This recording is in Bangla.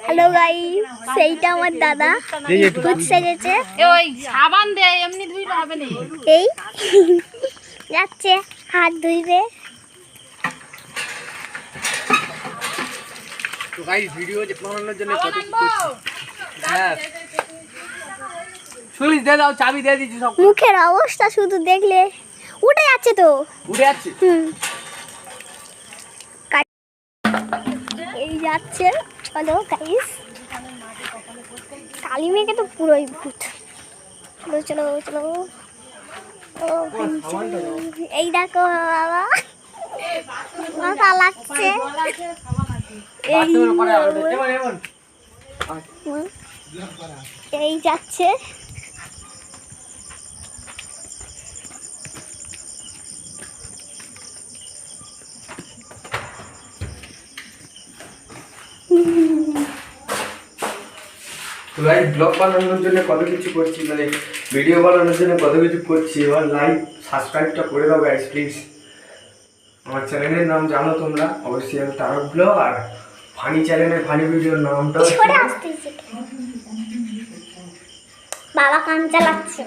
হ্যালো গাই সেইটা আমার দাদা। ভূত সেজেছে। ওই সাবান দে এমনি ধুইলে হবে না। এই। যাচ্ছে হাত ধুইবে। তো গাইস ভিডিও বানানোর জন্য কত হ্যাঁ। সুইচ দিয়ে দাও চাবি দিয়ে দিচ্ছি সব। মুখের অবস্থা শুধু দেখলে। উঠে যাচ্ছে তো। উঠে যাচ্ছে? হুম। এই যাচ্ছে। চলো গাইস কালী মেয়েকে তো পুরোই ভূত। চলো চলো চলো। এই দেখো বাবা। হুম। এই যাচ্ছে। গাইস ব্লগ বানানোর জন্য কত কিছু করছি মানে ভিডিও বানানোর জন্য কত কিছু করছি এবার লাইক সাবস্ক্রাইবটা করে দাও গাইস প্লিজ আমার চ্যানেলের নাম জানো তোমরা অবশ্যই আমি তারক ব্লগ আর ফানি চ্যানেলের ফানি ভিডিওর নামটা বাবা কান চালাচ্ছে